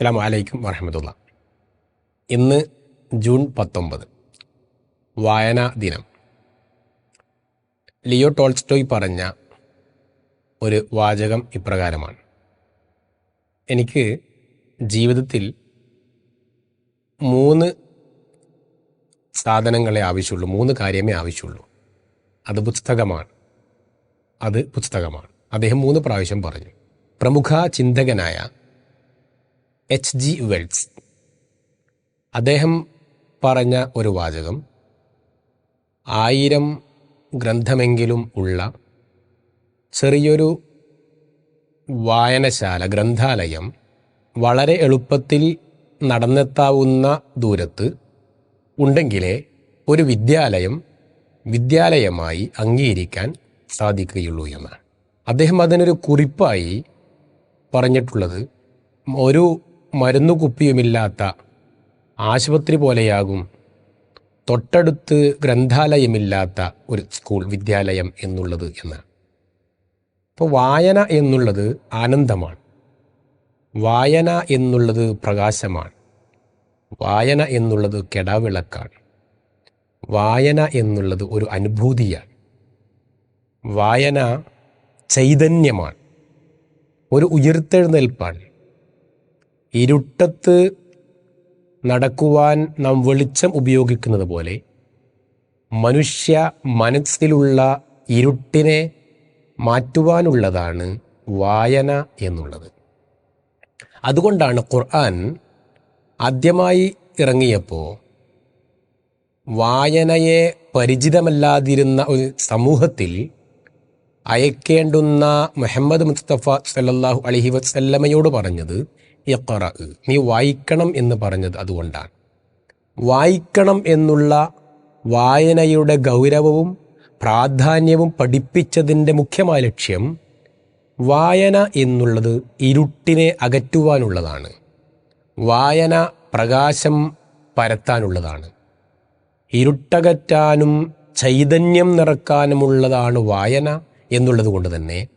അസ്സാം വലൈക്കും വറഹമത്തുള്ള. ഇന്ന് ജൂൺ പത്തൊമ്പത് വായനാ ദിനം. ലിയോ ടോൾസ്റ്റോയ് പറഞ്ഞ ഒരു വാചകം ഇപ്രകാരമാണ്. എനിക്ക് ജീവിതത്തിൽ മൂന്ന് സാധനങ്ങളെ ആവശ്യമുള്ളൂ മൂന്ന് കാര്യമേ ആവശ്യമുള്ളൂ. അത് പുസ്തകമാണ്. അത് പുസ്തകമാണ്. അദ്ദേഹം മൂന്ന് പ്രാവശ്യം പറഞ്ഞു. പ്രമുഖ ചിന്തകനായ എച്ച് ജി വെൽസ് അദ്ദേഹം പറഞ്ഞ ഒരു വാചകം ആയിരം ഗ്രന്ഥമെങ്കിലും ഉള്ള ചെറിയൊരു വായനശാല ഗ്രന്ഥാലയം വളരെ എളുപ്പത്തിൽ നടന്നെത്താവുന്ന ദൂരത്ത് ഉണ്ടെങ്കിലേ ഒരു വിദ്യാലയം വിദ്യാലയമായി അംഗീകരിക്കാൻ സാധിക്കുകയുള്ളൂ എന്നാണ്. അദ്ദേഹം അതിനൊരു കുറിപ്പായി പറഞ്ഞിട്ടുള്ളത് ഒരു മരുന്നു കുപ്പിയുമില്ലാത്ത ആശുപത്രി പോലെയാകും തൊട്ടടുത്ത് ഗ്രന്ഥാലയമില്ലാത്ത ഒരു സ്കൂൾ വിദ്യാലയം എന്നുള്ളത് എന്ന്. അപ്പോൾ വായന എന്നുള്ളത് ആനന്ദമാണ്. വായന എന്നുള്ളത് പ്രകാശമാണ്. വായന എന്നുള്ളത് കെടാവിളക്കാണ്. വായന എന്നുള്ളത് ഒരു അനുഭൂതിയാണ്. വായന ചൈതന്യമാണ്. ഒരു ഉയർത്തെഴുന്നേൽപ്പാണ്. ഇരുട്ടത്ത് നടക്കുവാൻ നാം വെളിച്ചം ഉപയോഗിക്കുന്നത് പോലെ മനുഷ്യ മനസ്സിലുള്ള ഇരുട്ടിനെ മാറ്റുവാനുള്ളതാണ് വായന എന്നുള്ളത്. അതുകൊണ്ടാണ് ഖുർആൻ ആദ്യമായി ഇറങ്ങിയപ്പോൾ വായനയെ പരിചിതമല്ലാതിരുന്ന ഒരു സമൂഹത്തിൽ അയക്കേണ്ടുന്ന മുഹമ്മദ് മുസ്തഫ സല്ലാഹു അലഹി വസല്ലമയോട് പറഞ്ഞത് യക്കറ നീ വായിക്കണം എന്ന് പറഞ്ഞത് അതുകൊണ്ടാണ്. വായിക്കണം എന്നുള്ള വായനയുടെ ഗൗരവവും പ്രാധാന്യവും പഠിപ്പിച്ചതിന്റെ മുഖ്യമായ ലക്ഷ്യം വായന എന്നുള്ളത് ഇരുട്ടിനെ അകറ്റുവാനുള്ളതാണ്. വായന പ്രകാശം പരത്താനുള്ളതാണ്. ഇരുട്ടകറ്റാനും ചൈതന്യം നിറക്കാനുമുള്ളതാണ് വായന. എന്നുള്ളത് കൊണ്ട് തന്നെ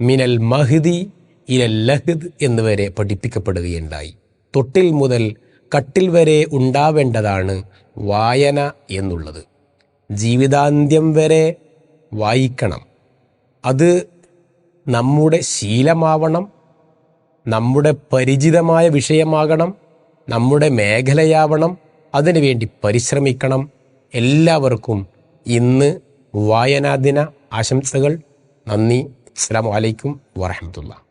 മിനൽ മഹ്ദി ഇല ലഹദ് എന്നിവരെ പഠിപ്പിക്കപ്പെടുകയുണ്ടായി. തൊട്ടിൽ മുതൽ കട്ടിൽ വരെ ഉണ്ടാവേണ്ടതാണ് വായന എന്നുള്ളത്. ജീവിതാന്ത്യം വരെ വായിക്കണം. അത് നമ്മുടെ ശീലമാവണം നമ്മുടെ പരിചിതമായ വിഷയമാകണം നമ്മുടെ മേഖലയാവണം അതിനുവേണ്ടി പരിശ്രമിക്കണം. എല്ലാവർക്കും ഇന്ന് വായനാദിന ആശംസകൾ നന്ദി. അസ്സാം വലൈക്കും വറഹമത്തുള്ള